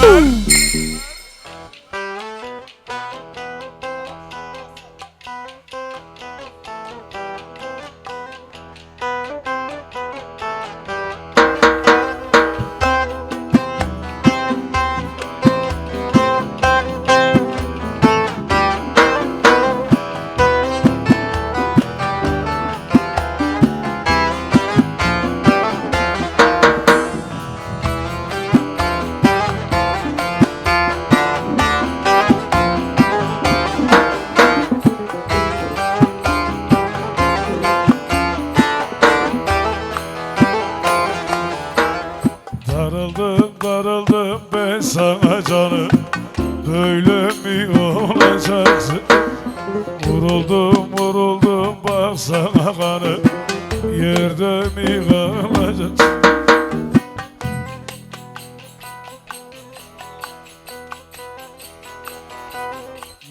man. Böyle mi olacaktı Vuruldum vuruldum baksana kanı Yerde mi kalacaksın?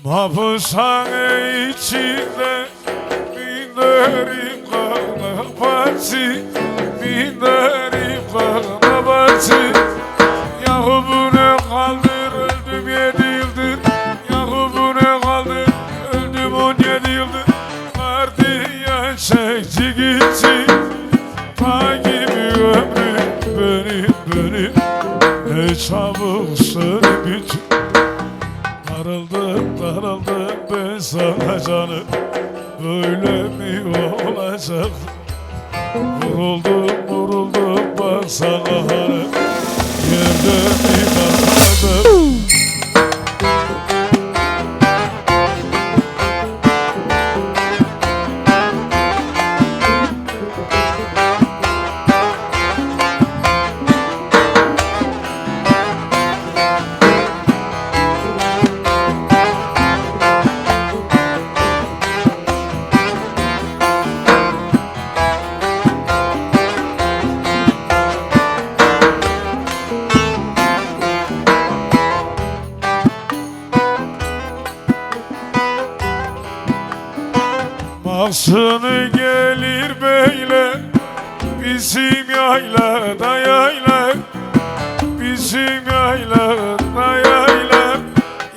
Mahpushane içinde Binlerim kana parti Binlerim kana parti çabuk sönüp bitti Darıldım darıldım ben sana canım. Böyle mi olacak? Vuruldum vuruldum baksana hanım. Yerde mi kaldım Mahsını gelir böyle Bizim yaylada yayla. Bizim yaylada yayla.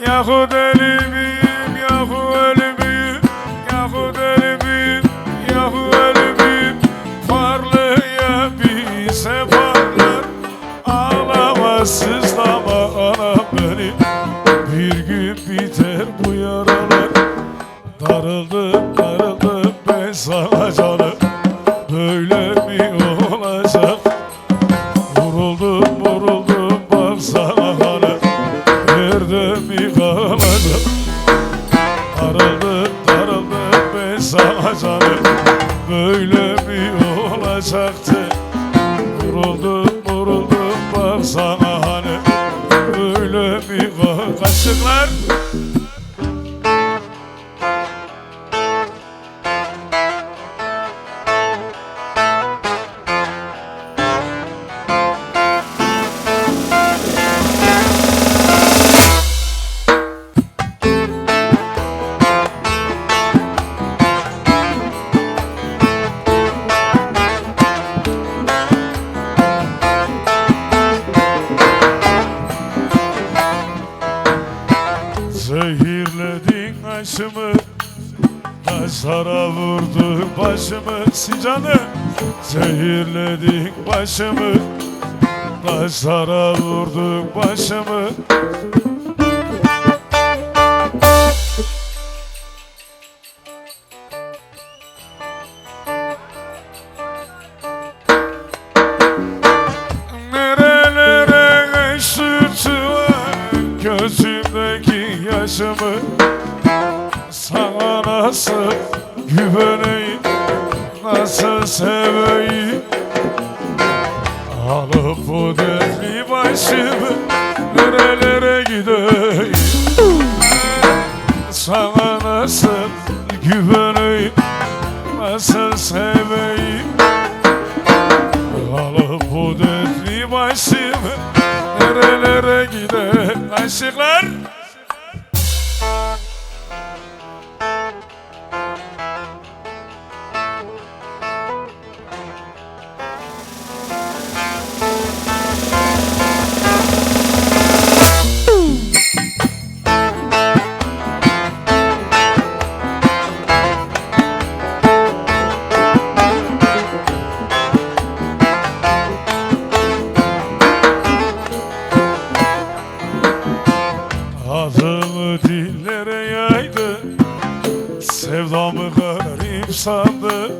Yahu deli miyim yahu ölü müyüm Yahu deli miyim yahu ölü müyüm Parlıya bize sana canım Böyle mi olacak? Vuruldum vuruldum baksana hanım Yerde mi kalacak? Darıldım darıldım ben sana canım Böyle mi olacaktı? Vuruldum vuruldum baksana hanım Böyle mi? Kaşıklar Taşlara vurdu başımı Sincan'ı Zehirledin başımı. Taşlara vurdun başımı. Nerelere sütüler Gözümdeki yaşımı? Sana nasıl güveneyim Nasıl seveyim? Alıp bu dertli başımı Nerelere gideyim? Sana nasıl güveneyim Nasıl seveyim? Alıp bu dertli başımı Nerelere gider aşıklar Sevdamı garip sandı.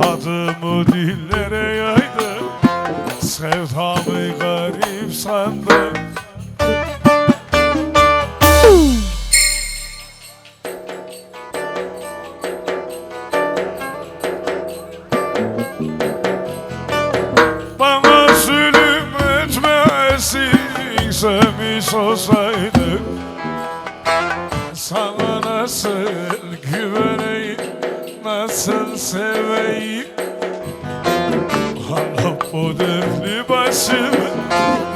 Adımı dillere yaydı. Sevdamı garip sandı. Bana zulüm etmesin Sevmiş olsaydı güveneyim Nasıl seveyim? Alıp bu dertli başımı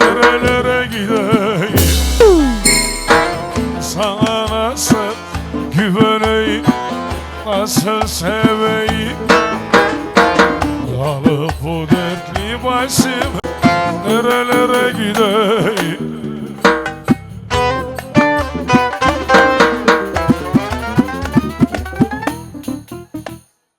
Nerelere gideyim? Sana nasıl güveneyim Nasıl seveyim? Alıp bu dertli başımı Nerelere gideyim